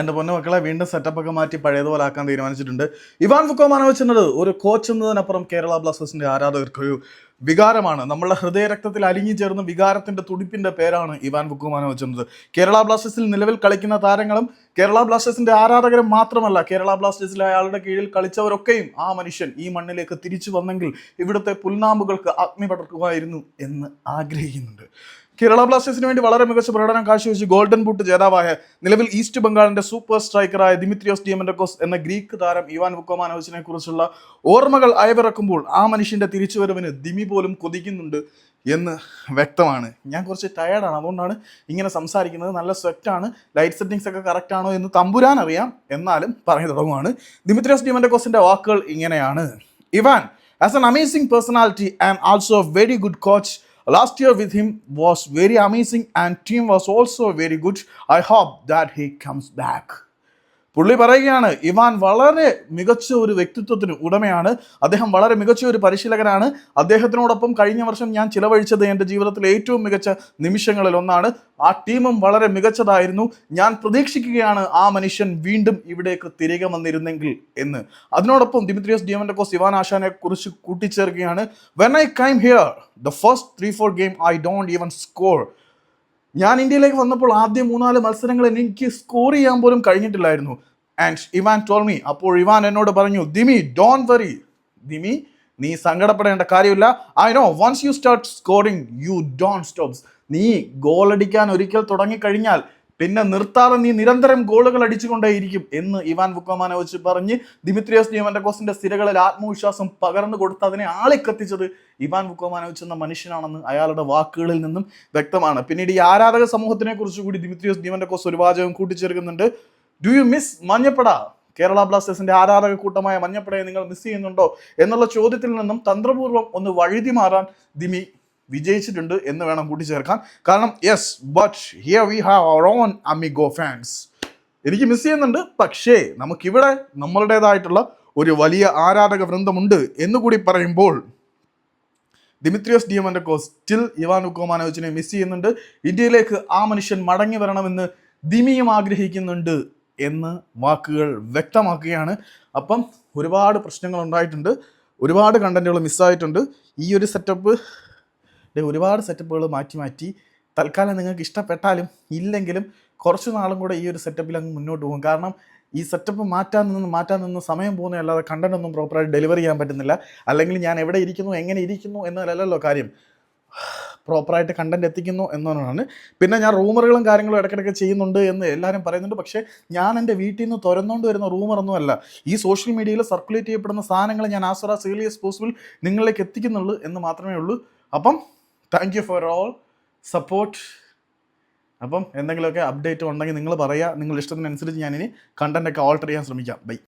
എന്റെ പൊന്നു മക്കളെ വീണ്ടും സെറ്റപ്പൊക്കെ മാറ്റി പഴയതുപോലെ ആക്കാൻ തീരുമാനിച്ചിട്ടുണ്ട്. ഇവാൻ ഫുക്കോമാനോവിച്ച് എന്നത് ഒരു കോച്ച് എന്നതിനപ്പുറം കേരള ബ്ലാസ്റ്റേഴ്സിന്റെ ആരാധകർക്ക് ഒരു വികാരമാണ്. നമ്മളുടെ ഹൃദയരക്തത്തിൽ അലിഞ്ഞു ചേർന്ന വികാരത്തിന്റെ തുടിപ്പിന്റെ പേരാണ് ഇവാൻ ഫുക്കോമാനോവിച്ച് എന്നത് കേരള ബ്ലാസ്റ്റേഴ്സിൽ നിലവിൽ കളിക്കുന്ന താരങ്ങളും കേരള ബ്ലാസ്റ്റേഴ്സിന്റെ ആരാധകരും മാത്രമല്ല കേരള ബ്ലാസ്റ്റേഴ്സിലെ അയാളുടെ കീഴിൽ കളിച്ചവരൊക്കെയും ആ മനുഷ്യൻ ഈ മണ്ണിലേക്ക് തിരിച്ചു വന്നെങ്കിൽ ഇവിടുത്തെ പുൽനാമ്പുകൾക്ക് അഗ്നി പടർക്കുമായിരുന്നു എന്ന് ആഗ്രഹിക്കുന്നുണ്ട്. കേരള ബ്ലാസ്റ്റേഴ്സിന് വേണ്ടി വളരെ മികച്ച പ്രകടനം കാഴ്ചവെച്ച് ഗോൾഡൻ ബൂട്ട് ജേതാവായ നിലവിൽ ഈസ്റ്റ് ബംഗാളിന്റെ സൂപ്പർ സ്ട്രൈക്കറായ ദിമിത്രിയോസ് ഡിയമൻഡക്കോസ് എന്ന ഗ്രീക്ക് താരം ഇവാൻ വുക്കോമാനോവിച്ചിനെ കുറിച്ചുള്ള ഓർമ്മകൾ അയവിറക്കുമ്പോൾ ആ മനുഷ്യന്റെ തിരിച്ചുവരവിന് ദിമി പോലും കൊതിക്കുന്നുണ്ട് എന്ന് വ്യക്തമാണ്. ഞാൻ കുറച്ച് ടയർഡാണ് അതുകൊണ്ടാണ് ഇങ്ങനെ സംസാരിക്കുന്നത്. നല്ല സ്വെറ്റാണ് ലൈറ്റ് സെറ്റിങ്സ് ഒക്കെ കറക്റ്റ് ആണോ എന്ന് തമ്പുരാൻ അറിയാം എന്നാലും പറഞ്ഞു തുടങ്ങുവാണ്. ദിമിത്രിയോസ് ഡിയമൻഡക്കോസിന്റെ വാക്കുകൾ ഇങ്ങനെയാണ്. Ivan as an amazing personality and also very good coach last year with him was very amazing and team was also very good I hope that he comes back. പുള്ളി പറയുകയാണ് ഇവാൻ വളരെ മികച്ച ഒരു വ്യക്തിത്വത്തിന് ഉടമയാണ്. അദ്ദേഹം വളരെ മികച്ച ഒരു പരിശീലകനാണ്. അദ്ദേഹത്തിനോടൊപ്പം കഴിഞ്ഞ വർഷം ഞാൻ ചിലവഴിച്ചത് എന്റെ ജീവിതത്തിലെ ഏറ്റവും മികച്ച നിമിഷങ്ങളിൽ ഒന്നാണ്. ആ ടീമും വളരെ മികച്ചതായിരുന്നു. ഞാൻ പ്രതീക്ഷിക്കുകയാണ് ആ മനുഷ്യൻ വീണ്ടും ഇവിടേക്ക് തിരികെ വന്നിരുന്നെങ്കിൽ എന്ന്. അതിനോടൊപ്പം ദിമിത്രിയസ് ഡിയമൻഡക്കോസ് ഇവാൻ ആശാനെ കുറിച്ച് കൂട്ടിച്ചേർക്കുകയാണ്. When I came here the first three four game I don't even score ഞാൻ ഇന്ത്യയിലേക്ക് വന്നപ്പോൾ ആദ്യം മൂന്നാൽ മത്സരങ്ങൾ എനിക്ക് സ്കോർ ചെയ്യാൻ പോലും കഴിഞ്ഞിട്ടില്ലായിരുന്നു. ആൻഡ് ഇവാൻ ടോൾമി അപ്പോൾ ഇവാൻ എന്നോട് പറഞ്ഞു ദിമി ഡോൺ വറി ദിമി നീ സങ്കടപ്പെടേണ്ട കാര്യമില്ല. I know once you start scoring you don't stops നീ ഗോൾ അടിക്കാൻ ഒരിക്കൽ തുടങ്ങിക്കഴിഞ്ഞാൽ പിന്നെ നിർത്താതെ നീ നിരന്തരം ഗോളുകൾ അടിച്ചുകൊണ്ടേയിരിക്കും എന്ന് ഇവാൻ വുക്കോമാനോവിച്ച് പറഞ്ഞ് ദിമിത്രിയോസ് നിയമൻഡക്കോസിന്റെ സ്ഥിരകളിൽ ആത്മവിശ്വാസം പകർന്നു കൊടുത്ത് അതിനെ ആളിക്കത്തിച്ചത് ഇവാൻ വുക്കോമാനോവിച്ച് എന്ന മനുഷ്യനാണെന്ന് അയാളുടെ വാക്കുകളിൽ നിന്നും വ്യക്തമാണ്. പിന്നീട് ഈ ആരാധക സമൂഹത്തിനെ കുറിച്ച് കൂടി ദിമിത്രിയോസ് നിയമൻഡക്കോസ് ഒരു വാചകം കൂട്ടിച്ചേർക്കുന്നുണ്ട്. ഡു യു മിസ് മഞ്ഞപ്പട? കേരള ബ്ലാസ്റ്റേഴ്സിന്റെ ആരാധക കൂട്ടമായ മഞ്ഞപ്പടയെ നിങ്ങൾ മിസ് ചെയ്യുന്നുണ്ടോ? എന്നുള്ള ചോദ്യത്തിൽ നിന്നും തന്ത്രപൂർവം ഒന്ന് വഴുതി മാറാൻ ദിമി വിജയിച്ചിട്ടുണ്ട് എന്ന് വേണം കൂട്ടിച്ചേർക്കാൻ. കാരണം yes but here we have our own amigo fans എനിക്ക് മിസ് ചെയ്യുന്നുണ്ട് പക്ഷേ നമുക്കിവിടെ നമ്മളുടേതായിട്ടുള്ള ഒരു വലിയ ആരാധക വൃന്ദമുണ്ട് എന്ന് കൂടി പറയുമ്പോൾ ദിമിത്രിയോസ് കോ സ്റ്റിൽ ഇവാൻ ഉക്കോമാനോവിച്ചിനെ മിസ് ചെയ്യുന്നുണ്ട്. ഇന്ത്യയിലേക്ക് ആ മനുഷ്യൻ മടങ്ങി വരണമെന്ന് ദിമിയും ആഗ്രഹിക്കുന്നുണ്ട് എന്ന് വാക്കുകൾ വ്യക്തമാക്കുകയാണ്. അപ്പം ഒരുപാട് പ്രശ്നങ്ങൾ ഉണ്ടായിട്ടുണ്ട് ഒരുപാട് കണ്ടന്റുകൾ മിസ്സായിട്ടുണ്ട് ഈ ഒരു സെറ്റപ്പ് ഒരുപാട് സെറ്റപ്പുകൾ മാറ്റി മാറ്റി. തൽക്കാലം നിങ്ങൾക്ക് ഇഷ്ടപ്പെട്ടാലും ഇല്ലെങ്കിലും കുറച്ച് നാളും കൂടെ ഈ ഒരു സെറ്റപ്പിൽ അങ്ങ് മുന്നോട്ട് പോകും. കാരണം ഈ സെറ്റപ്പ് മാറ്റാൻ നിന്ന് മാറ്റാൻ നിന്ന് സമയം പോകുന്നതല്ലാതെ കണ്ടന്റ് ഒന്നും പ്രോപ്പറായിട്ട് ഡെലിവറി ചെയ്യാൻ പറ്റുന്നില്ല. അല്ലെങ്കിൽ ഞാൻ എവിടെ ഇരിക്കുന്നു എങ്ങനെ ഇരിക്കുന്നു എന്നതല്ലല്ലോ കാര്യം. പ്രോപ്പറായിട്ട് കണ്ടന്റ് എത്തിക്കുന്നു എന്നതാണ്. പിന്നെ ഞാൻ റൂമറുകളും കാര്യങ്ങളും ഇടയ്ക്കിടയ്ക്ക് ചെയ്യുന്നുണ്ട് എന്ന് എല്ലാവരും പറയുന്നുണ്ട്. പക്ഷേ ഞാൻ എന്റെ വീട്ടിൽ നിന്ന് തുരന്നുകൊണ്ട് വരുന്ന റൂമറൊന്നും അല്ല. ഈ സോഷ്യൽ മീഡിയയിൽ സർക്കുലേറ്റ് ചെയ്യപ്പെടുന്ന സാധനങ്ങൾ ഞാൻ as as early as possible നിങ്ങളിലേക്ക് എത്തിക്കുന്നുള്ളൂ എന്ന് മാത്രമേ ഉള്ളൂ. അപ്പം thank you for all support അപ്പം എന്തെങ്കിലുമൊക്കെ അപ്ഡേറ്റ് ഉണ്ടെങ്കിൽ നിങ്ങൾ പറയുക. നിങ്ങളുടെ ഇഷ്ടത്തിനനുസരിച്ച് ഞാനിനി കണ്ടന്റൊക്കെ ഓൾട്ടർ ചെയ്യാൻ ശ്രമിക്കാം. ബൈ